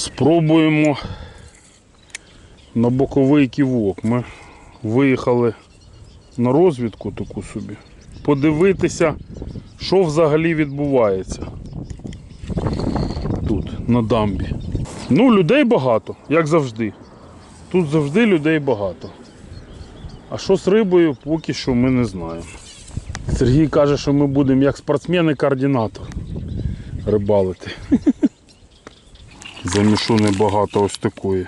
Спробуємо на боковий ківок. Ми виїхали на розвідку таку собі. Подивитися, що взагалі відбувається тут, на дамбі. Ну, людей багато, як завжди. Тут завжди людей багато. А що з рибою, поки що ми не знаємо. Сергій каже, що ми будемо як спортсмен і координатор рибалити. Замішу небагато ось такої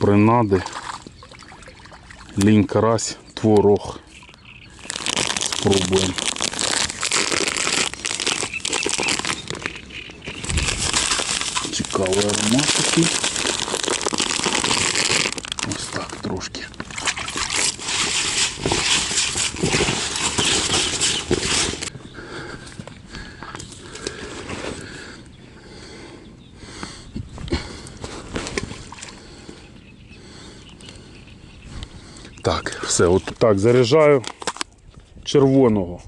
принади. Лінь карась, творог. Спробуємо. Цікавий аромат такий. Ось так трошки. Так, все, от так, заряджаю червоного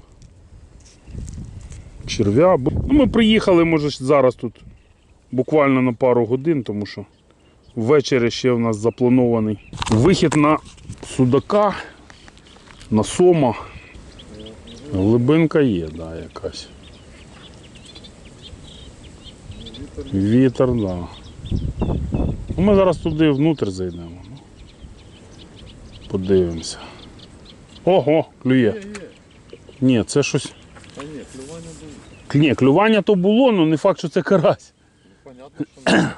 черв'я. Ну, ми приїхали, може, зараз тут буквально на пару годин, тому що ввечері ще в нас запланований вихід на судака, на сома. Глибинка є, да, якась. Вітер, так. Да. Ну, Ми зараз туди внутрь зайдемо. Ну. Подивимося. Ого, клює. Ні, це щось. Та ні, клювання було. Ні, клювання то було, але не факт, що це карась. Понятно, що не.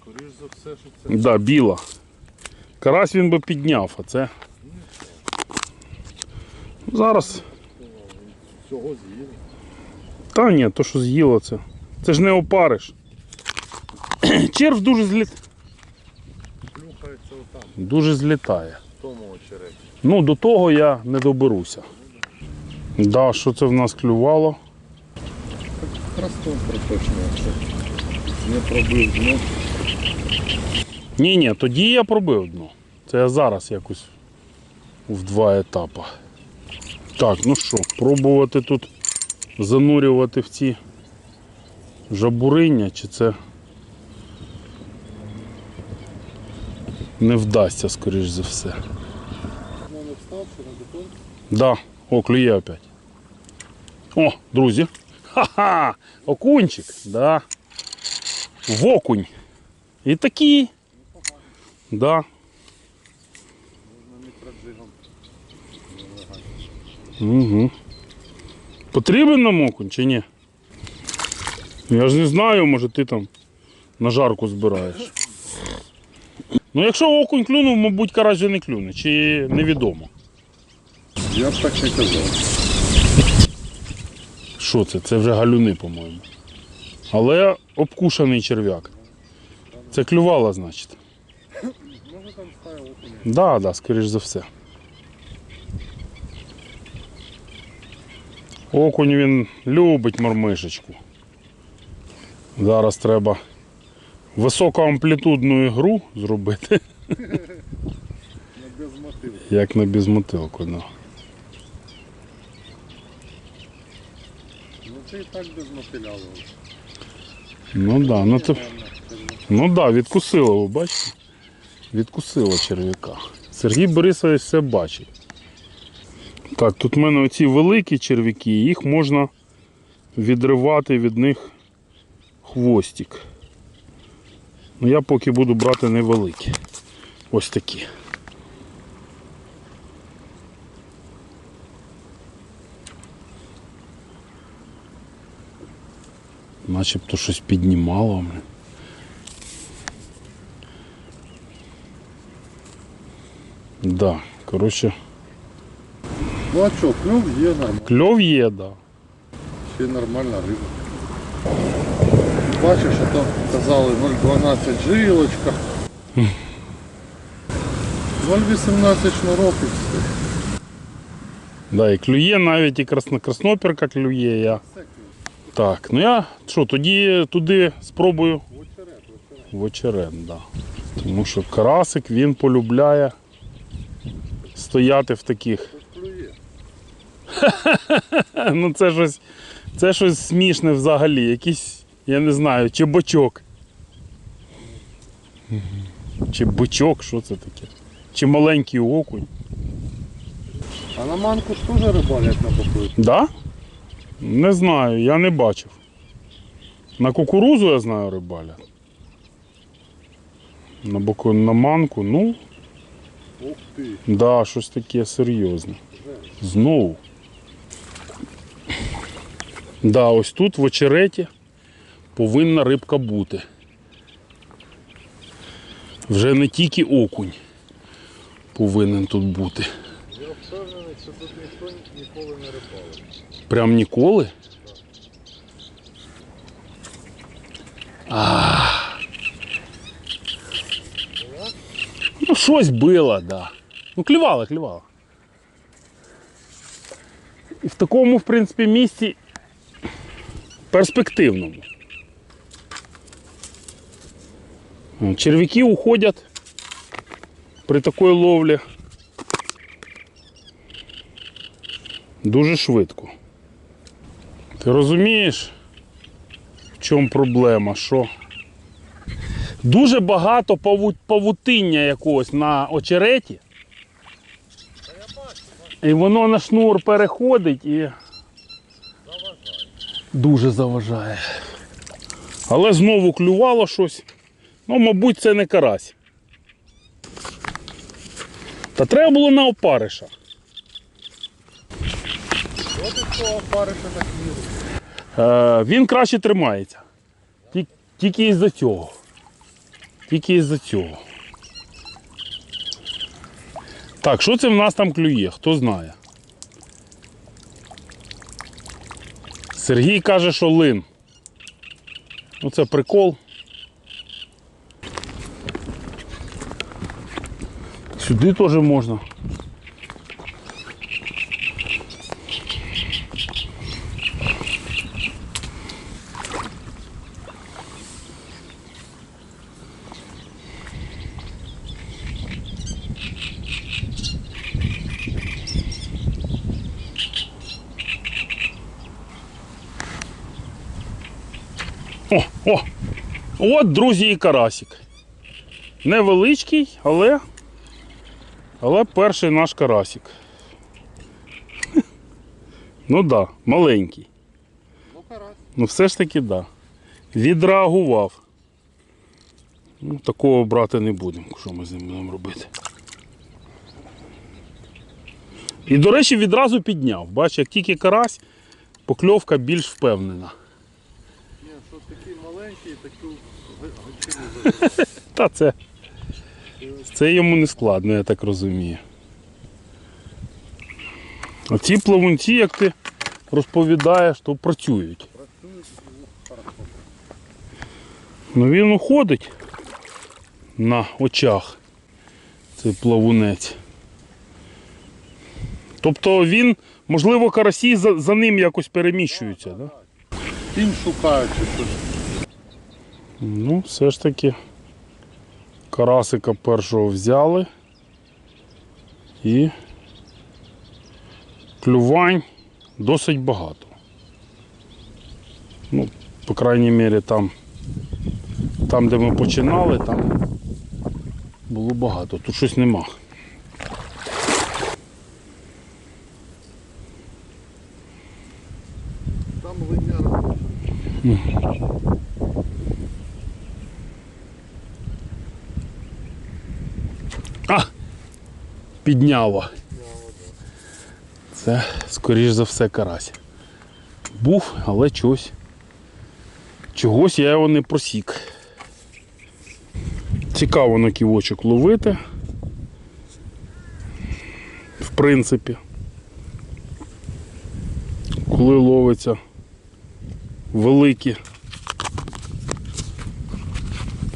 Скоріш за все, що це. Так, да, біла. Карась він би підняв, а це. Зараз. Всього з'їли. Та ні, то що з'їло це. Це ж не опариш. Черв дуже зліт... Дуже злітає. тому. Ну, до того я не доберуся. Да, що це в нас клювало? Крастон проточнувся. Не пробив дно. Ні, ні, тоді я пробив дно. Це я зараз якось в два етапи. Так, ну що, пробувати тут занурювати в ці жабуриння, чи це не вдасться, скоріш за все. Да, о, клює опять. О, друзі. Ха-ха! Окунчик, да. Вокунь. І такі. Да. Угу. Потрібен нам окунь чи ні? Я ж не знаю, може ти там на жарку збираєш. Ну якщо окунь клюнув, мабуть, карась вже не клюне, чи невідомо. Я б так не казав. Що це? Це вже галюни, по-моєму. Але обкушаний черв'як. Це клювало, значить. Може там стає окуня. Да, да, скоріш за все. Окунь він любить мормишечку. Зараз треба високоамплітудну ігру зробити, як на безмотилку. Да. Ну це і так без мотиля. Ну да, ну, то, ну да, відкусило, ви бачите? Відкусило черв'яка. Сергій Борисович все бачить. Так, тут в мене оці великі черв'яки, їх можна відривати від них хвостик. Ну я поки буду брати невеликі. Ось такі. Начебто щось піднімало. Да, коротше, Ну а що, клюв є нормально. кльов є, да. Ще нормальна риба. Бачиш, що там казали 0,12 жилочка. 0,18 шнурок і. Да, і клює навіть і красно, красноперка клює. Я. Так, ну я що, тоді туди спробую В очерет, да. Тому що карасик він полюбляє стояти в таких. Ну це щось, це щось смішне взагалі. Якісь, я не знаю, чи бочок. Чи бичок, що це таке? Чи маленький окунь. А на манку ж теж рибалять на поплив. Да? Не знаю, я не бачив. На кукурузу я знаю рибалять. На боку на манку, ну, Ух ти. да, щось таке серйозне. Знову. Да, ось тут в очереті повинна рибка бути. Вже не тільки окунь повинен тут бути. Я впевнений, що тут ніхто ніколи не рибалив. Прям ніколи? Ну, щось було, да. Ну, клювало, клювало. І в такому, в принципі, місці перспективному. О, Черв'яки уходять при такій ловлі дуже швидко. Ти розумієш, в чому проблема? Що дуже багато павутиння якогось на очереті. І воно на шнур переходить і дуже заважає. Але знову клювало щось. Ну, мабуть, це не карась. Та треба було на опариша. От і цього париша так. Е, він краще тримається. Тільки із-за цього. Тільки із-за цього. Так, що це в нас там клює? Хто знає? Сергій каже, що лин. Ну це прикол. Сюди теж можна. О, о! От, друзі, і карасик. Невеличкий, але. Але перший наш карасик. Ну так, да, маленький. Ну карась. Ну все ж таки да. Відреагував. Ну, такого брати не будемо. Що ми з ним будемо робити? І, до речі, відразу підняв. Бач, як тільки карась, покльовка більш впевнена. Ні, що такий маленький, таку гачину. Та це. Це йому не складно, я так розумію. А ці плавунці, як ти розповідаєш, то працюють. Ну він уходить на очах, цей плавунець. Тобто він, можливо, карасі за, за ним якось переміщуються, так? Да? Тінь шукаючи щось. Ну, все ж таки карасика першого взяли і клювань досить багато. Ну, по крайній мірі, там, там, де ми починали, там було багато. Тут щось нема. Там линяра. А! Підняло. Це, скоріш за все, карась. Був, але чогось. Чогось я його не просік. Цікаво на ківочок ловити. В принципі. Коли ловиться великі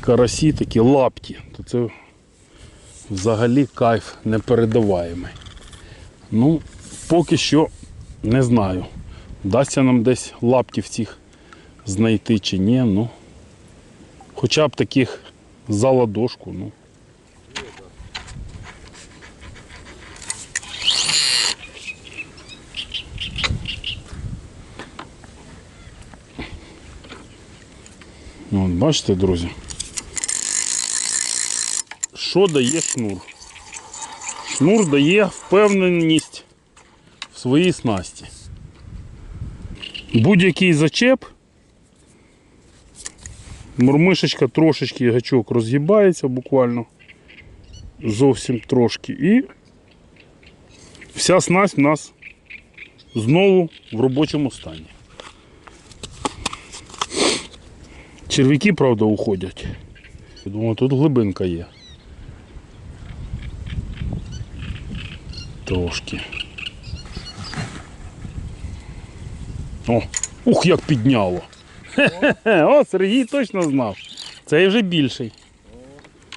карасі, такі лапті, то це взагалі кайф непередаваємий. Ну, поки що не знаю. Вдасться нам десь лаптів цих знайти чи ні. Ну, хоча б таких за ладошку. Ну. От, бачите, друзі. Що дає шнур? Шнур дає впевненість в своїй снасті. Будь-який зачеп, мурмишечка трошечки гачок розгибається буквально зовсім трошки і вся снасть у нас знову в робочому стані. Черв'яки, правда, уходять. Я Думаю, тут глибинка є. Трошки. О, ух, як підняло. О, Сергій точно знав. Цей вже більший.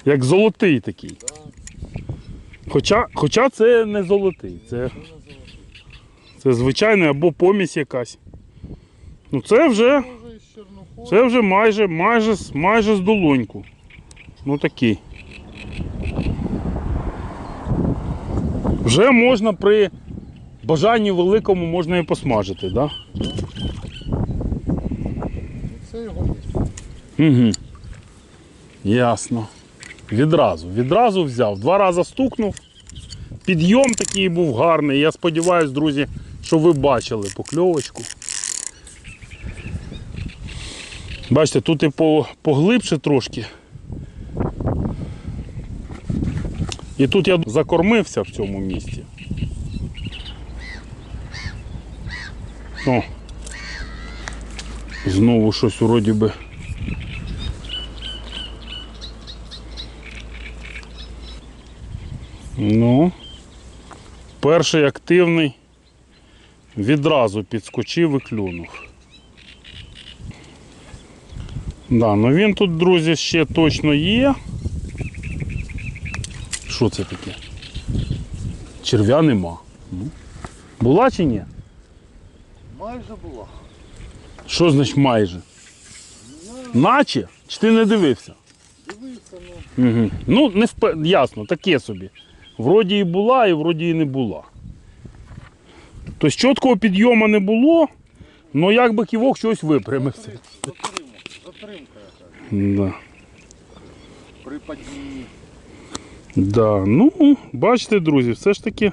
Як золотий такий. Хоча, хоча це не золотий, це, це звичайний або помість якась. Ну це вже, це вже майже, майже, майже з долоньку. Ну такий. Вже можна при бажанні великому можна і посмажити. Да? Це його. Угу. Ясно. Відразу. Відразу взяв. Два рази стукнув. Підйом такий був гарний. Я сподіваюся, друзі, що ви бачили покльовочку. Бачите, тут і поглибше трошки. І тут я закормився в цьому місці. О. Знову щось вроді би. Ну, перший активний відразу підскочив і клюнув. Да, ну він тут, друзі, ще точно є. Що це таке? Черв'я нема. Була чи ні? Майже була. Що значить майже? Наче? Чи ти не дивився? Дивився, ну. Угу. Ну, не впе... ясно, таке собі. Вроді і була, і вроді і не була. Тобто чіткого підйому не було, але якби ківок щось випрямився. Затримка. Затримка якась. Да. При падінні. Да. Ну, бачите, друзі, все ж таки.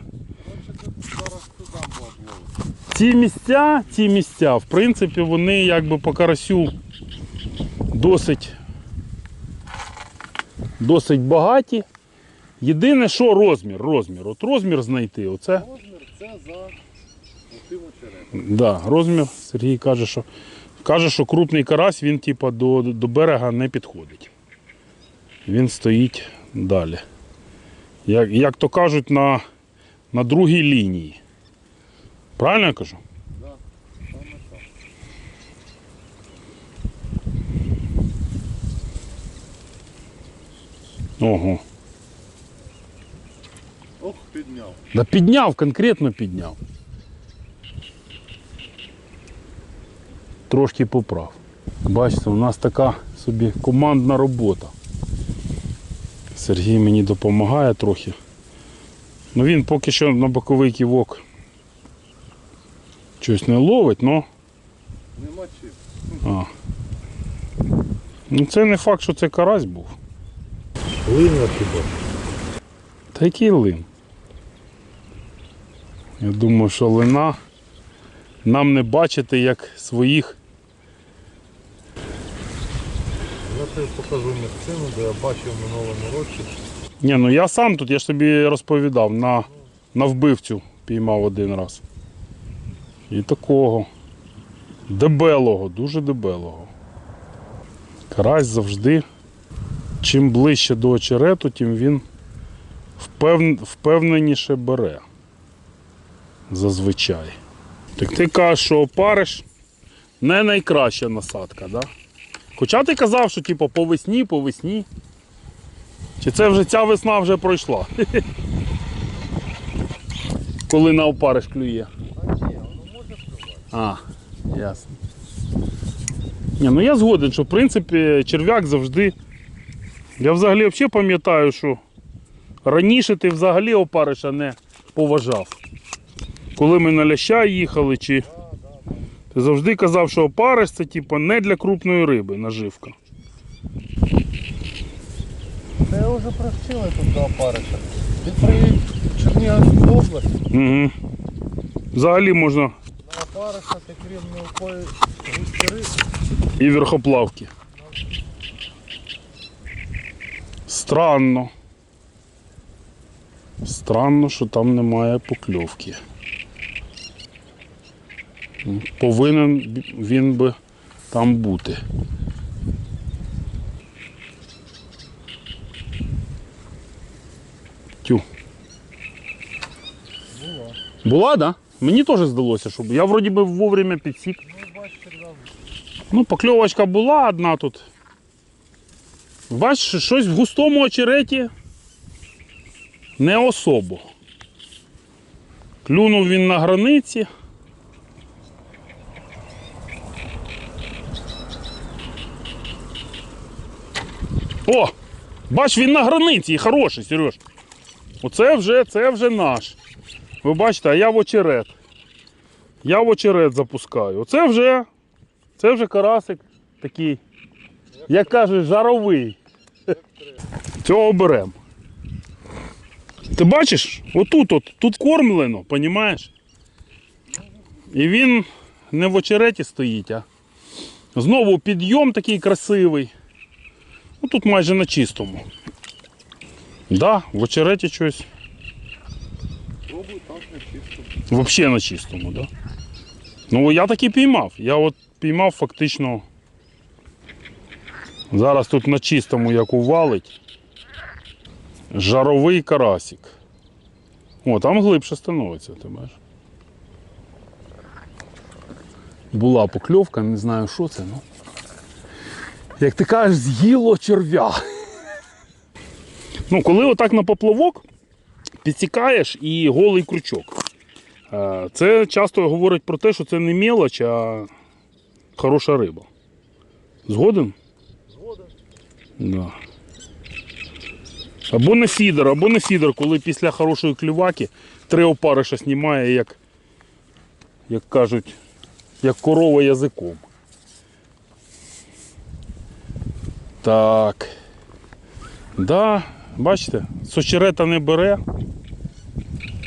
Ці місця, ці місця, в принципі, вони якби по карасю досить, досить багаті. Єдине, що розмір, розмір. От розмір знайти. Оце Розмір це за очеретом. Да, розмір. Сергій каже, що каже, що крупний карась він типа, до, до берега не підходить. Він стоїть далі. Як, як то кажуть, на, на другій лінії. Правильно я кажу? Да, так. Ого. Ох, підняв. Да підняв, конкретно підняв. Трошки поправ. Бачите, у нас така собі командна робота. Сергій мені допомагає трохи. Ну він поки що на боковий ківок щось не ловить, але Нема чим. а. ну, це не факт, що це карась був. Линя хіба? Та який лин? Я думаю, що лина нам не бачити як своїх. Я покажу місцину, де я бачив в минулому році. Ні, ну я сам тут, я ж тобі розповідав, на, на вбивцю піймав один раз. І такого. Дебелого, дуже дебелого. Карась завжди. Чим ближче до очерету, тим він впев... впевненіше бере. Зазвичай. Так ти кажеш, що опариш не найкраща насадка, да? Хоча ти казав, що типу, по весні, по весні. Чи це вже ця весна вже пройшла? Коли на опариш клює. А ні, воно може впливати. А, ясно. Ні, ну я згоден, що в принципі черв'як завжди. Я взагалі взагалі пам'ятаю, що раніше ти взагалі опариша не поважав. Коли ми на ляща їхали, чи Завжди казав, що опариш це типу, не для крупної риби наживка. Та я вже привчили тут до опариша. Він приїхав в Чернігівську область. Угу. Взагалі можна. На опариша ти крім мілкої густіри. І верхоплавки. Странно. Странно, що там немає покльовки. Повинен він би там бути. Тю. Була. Була, так? Да? Мені теж здалося, що я вроді би вовремя підсік. Ну, бачите, Ну, покльовочка була одна тут. Бачиш, щось в густому очереті не особо. Клюнув він на границі. О! Бач, він на границі і хороший, Сереж. Оце вже, це вже наш. Ви бачите, а я в очерет. Я в очерет запускаю. Оце вже це вже карасик такий, як кажуть, жаровий. Цього беремо. Ти бачиш, отут от, тут кормлено, понімаєш? І він не в очереті стоїть, а знову підйом такий красивий. Ну тут майже на чистому. Да, в очереті щось. Пробуй так не чисто. Взагалі на чистому, да? Ну я так і піймав. Я от піймав фактично. Зараз тут на чистому як увалить. Жаровий карасик. О, там глибше становиться, ти бачиш. Була покльовка, не знаю, що це, ну. Як ти кажеш, з'їло черв'я. Ну, коли отак на поплавок підсікаєш і голий крючок. Е, Це часто говорить про те, що це не мелоч, а хороша риба. Згоден? Згоден. Да. Або не фідер, або не фідер, коли після хорошої клюваки три опариша знімає, як, як кажуть, як корова язиком. Так. Да, бачите, сочерета не бере,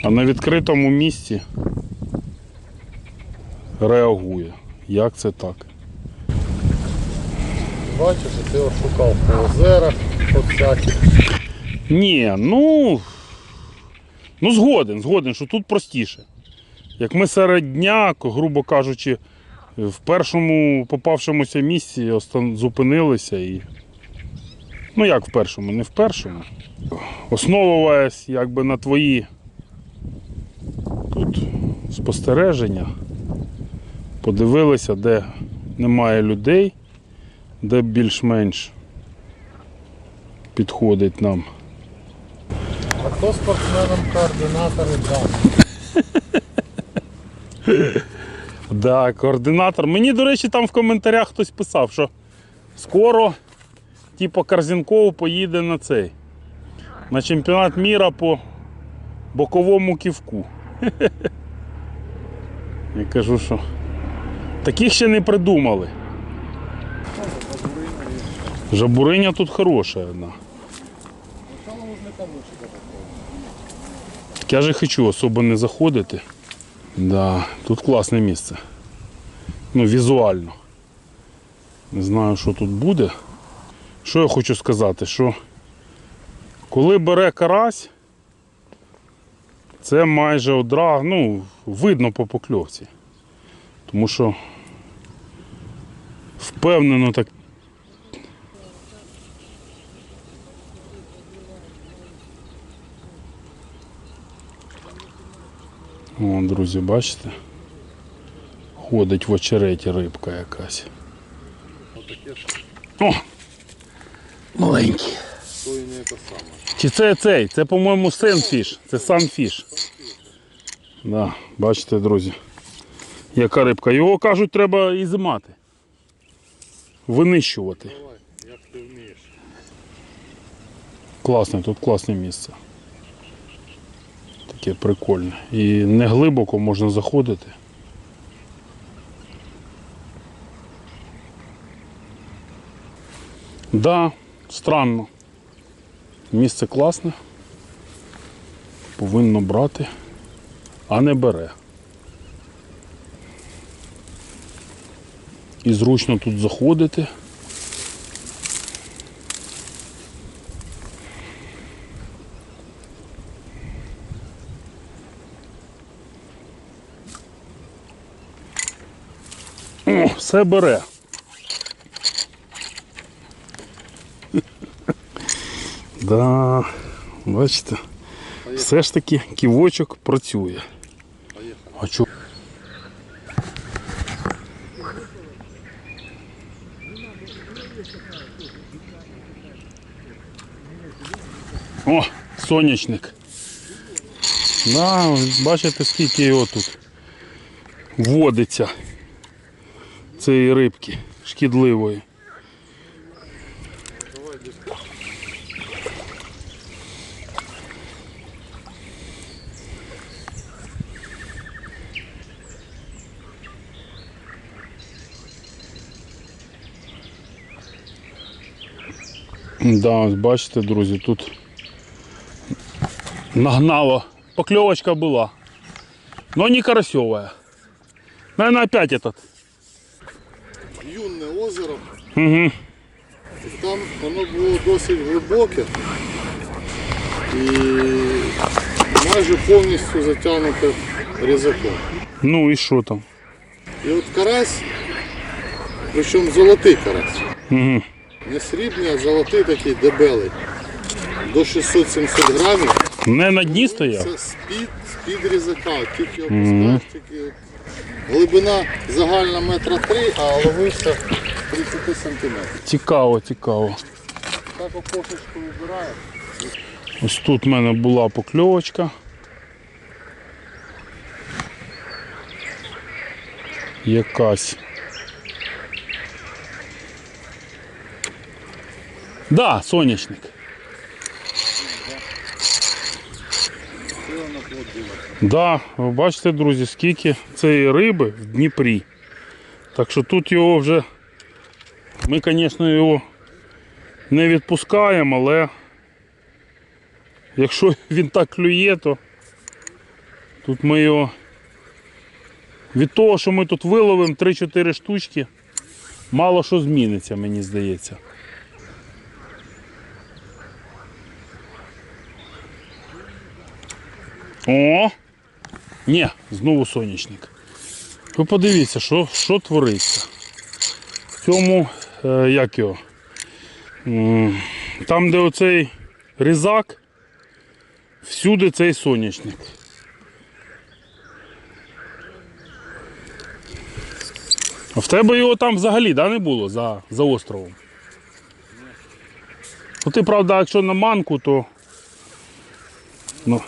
а на відкритому місці реагує. Як це так? Бачиш, ти шукав по озерах, по всяких. Ні, ну. Ну, згоден, згоден, що тут простіше. Як ми серед дня, грубо кажучи, в першому попавшомуся місці зупинилися і. Ну як в першому, не в першому. Основуваясь якби на твої тут спостереження, подивилися, де немає людей, де більш-менш підходить нам. А хто спортсменам координатори дав? Да, координатор. Мені, до речі, там в коментарях хтось писав, що скоро, типу, Корзінков поїде на цей. На чемпіонат міра по боковому ківку. Я кажу, що таких ще не придумали. Жабуриня тут хороша одна. Так я же хочу особо не заходити. Да, тут класне місце. Ну, візуально. Не знаю, що тут буде. Що я хочу сказати, що коли бере карась, це майже одразу, ну, видно по покльовці. Тому що впевнено так. О, друзі, бачите? Ходить в очереті рибка якась. О! Маленький. Чи це цей? Це, по-моєму, сенфіш. Це санфіш. Да, бачите, друзі. Яка рибка. Його кажуть, треба ізимати. Винищувати. Як ти вмієш. Класне, тут класне місце. Таке прикольне. І не глибоко можна заходити. Да, странно. Місце класне. Повинно брати, а не бере. І зручно тут заходити. О, все бере. Да, бачите, все ж таки ківочок працює. А чо? О, сонячник. Да, бачите, скільки його тут водиться цієї рибки шкідливої. Да, ось бачите, друзі, тут нагнало. Поклевочка была. Но не карасевая. Наверное, опять этот. Юнне озеро. Угу. Там воно було досить глибоке і майже повністю затягнуте різаком. Ну і що там? І от карась, причому золотий карась. Угу. Не срібний, а золотий такий дебелий. До 600-700 грамів. Не на дні стояв? Це з-під, з-під різака. Тільки тільки глибина загальна метра три, а ловився 30 сантиметрів. Цікаво, цікаво. Так окошечку вибирає. Ось тут в мене була покльовочка. Якась. Да, біла. Да, ви бачите, друзі, скільки цієї риби в Дніпрі. Так що тут його вже. Ми, звісно, його не відпускаємо, але якщо він так клює, то тут ми його від того, що ми тут виловимо 3-4 штучки, мало що зміниться, мені здається. О! Ні, знову сонячник. Ви подивіться, що, що твориться. В цьому, е, як його, там, де оцей різак, всюди цей сонячник. В тебе його там взагалі да, не було за, за островом? Ну ти, правда, якщо на манку, то. Ну.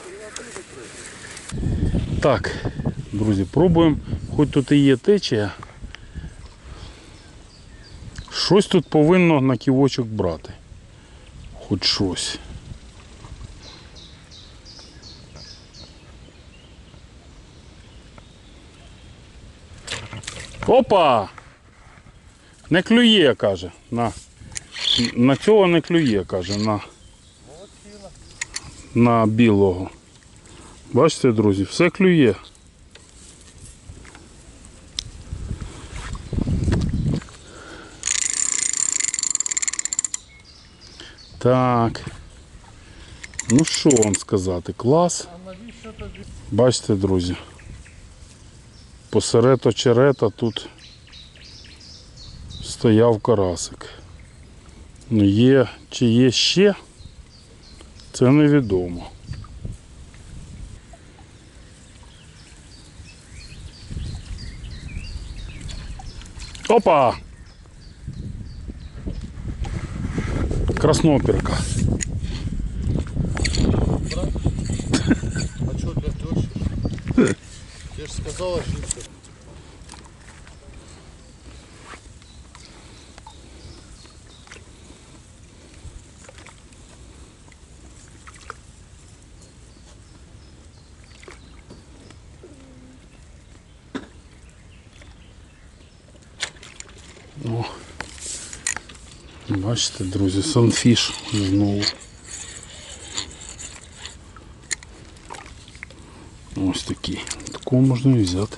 Так, друзі, пробуємо. Хоч тут і є течія. Щось тут повинно на ківочок брати. Хоч щось. Опа! Не клює, каже. На, на цього не клює, каже, на, на білого. Бачите, друзі, все клює. Так. Ну що вам сказати? Клас. Бачите, друзі. Посеред очерета тут стояв карасик. Ну є, чи є ще, це невідомо. Опа! Красноперка. А що для тещі? Ти ж сказала, що бачите, друзі, санфіш знову. Ось такий. Такого можна і взяти.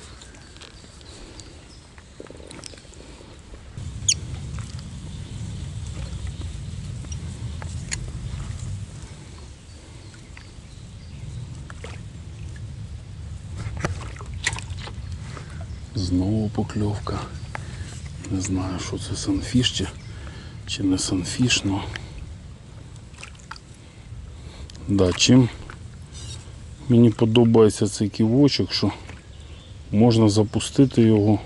Знову покльовка. Не знаю, що це санфіш чи чи не санфіш, но. Да, чим мені подобається цей ківочок, що можна запустити його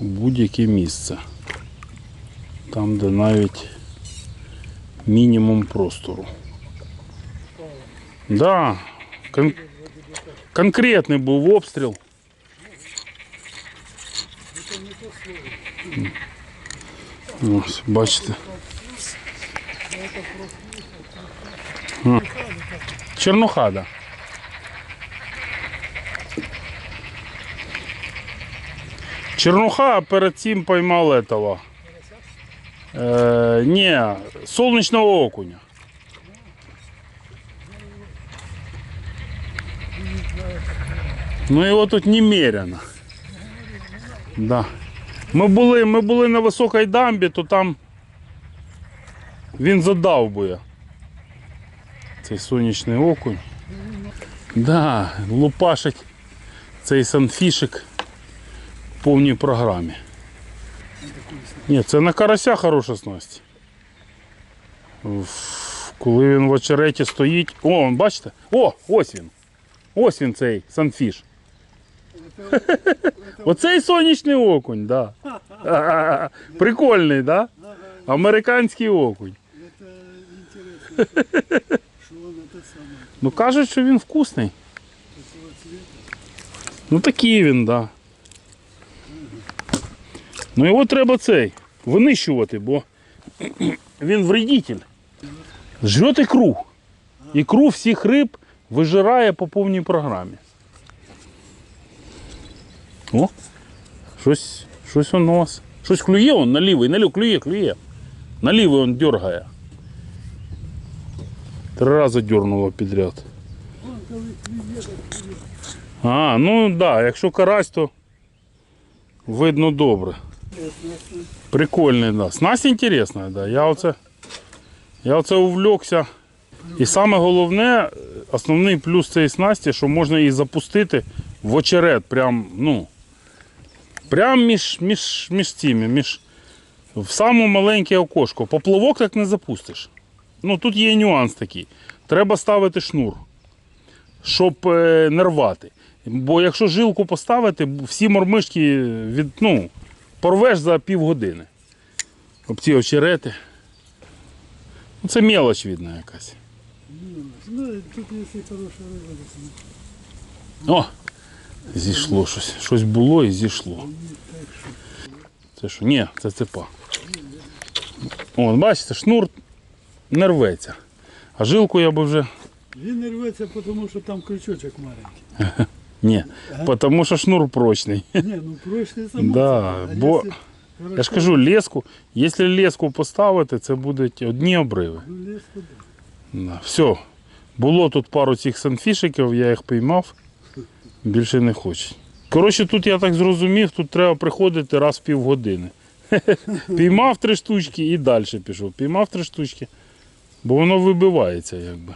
у будь-яке місце. Там, де навіть мінімум простору. Да, кон- конкретний був обстріл. Ось, бачите. А. Чернуха, а перед цим поймал этого. Э, не, солнечного окуня. Ну його тут немерено. Да. Ми були, ми були на високій дамбі, то там він задавбує. Цей сонячний окунь. Да, лупашить цей санфішик в повній програмі. Ні, це на карася хороша снасть. Коли він в очереті стоїть. О, бачите? О, ось він. Ось він цей санфіш. Оцей сонячний окунь, да. Прикольний, да? Американський окунь. Ну кажуть, що він вкусний. Ну такий він, да. Ну його треба цей винищувати, бо він вредитель. Жрет ікру. Ікру всіх риб вижирає по повній програмі. О, щось, щось у нас. Щось клює он на лівий, на лівий, клює, клює. На лівий он дергає. Три рази дернуло підряд. А, ну так, да, якщо карась, то видно добре. Прикольний, да. Снасть інтересна, да. Я оце, я оце увлекся. І саме головне, основний плюс цієї снасті, що можна її запустити в очерет, прям, ну, прям між, між, між цими, між, в саме маленьке окошко. Поплавок так не запустиш. Ну тут є нюанс такий. Треба ставити шнур щоб е, не рвати. Бо якщо жилку поставити, всі мормишки від, ну, порвеш за півгодини. Об ці очерети. Ну, це мелоч видно якась. Ну, тут если хорошая рыба, то О! Зійшло щось. Щось було і зійшло. Це що? Ні, це цепа. О, бачите, шнур не рветься. А жилку я би вже. Він не рветься, тому що там крючочок маленький. Ні. Тому що шнур прочний. Ні, ну прочний само. Да, бо- Я ж кажу, леску, якщо леску поставити, це будуть одні обриви. Ну, лес туди. Да. Все. Було тут пару цих санфішиків, я їх піймав. Більше не хочу. Коротше, тут я так зрозумів, тут треба приходити раз в півгодини. Піймав три штучки і далі пішов. Піймав три штучки, бо воно вибивається якби.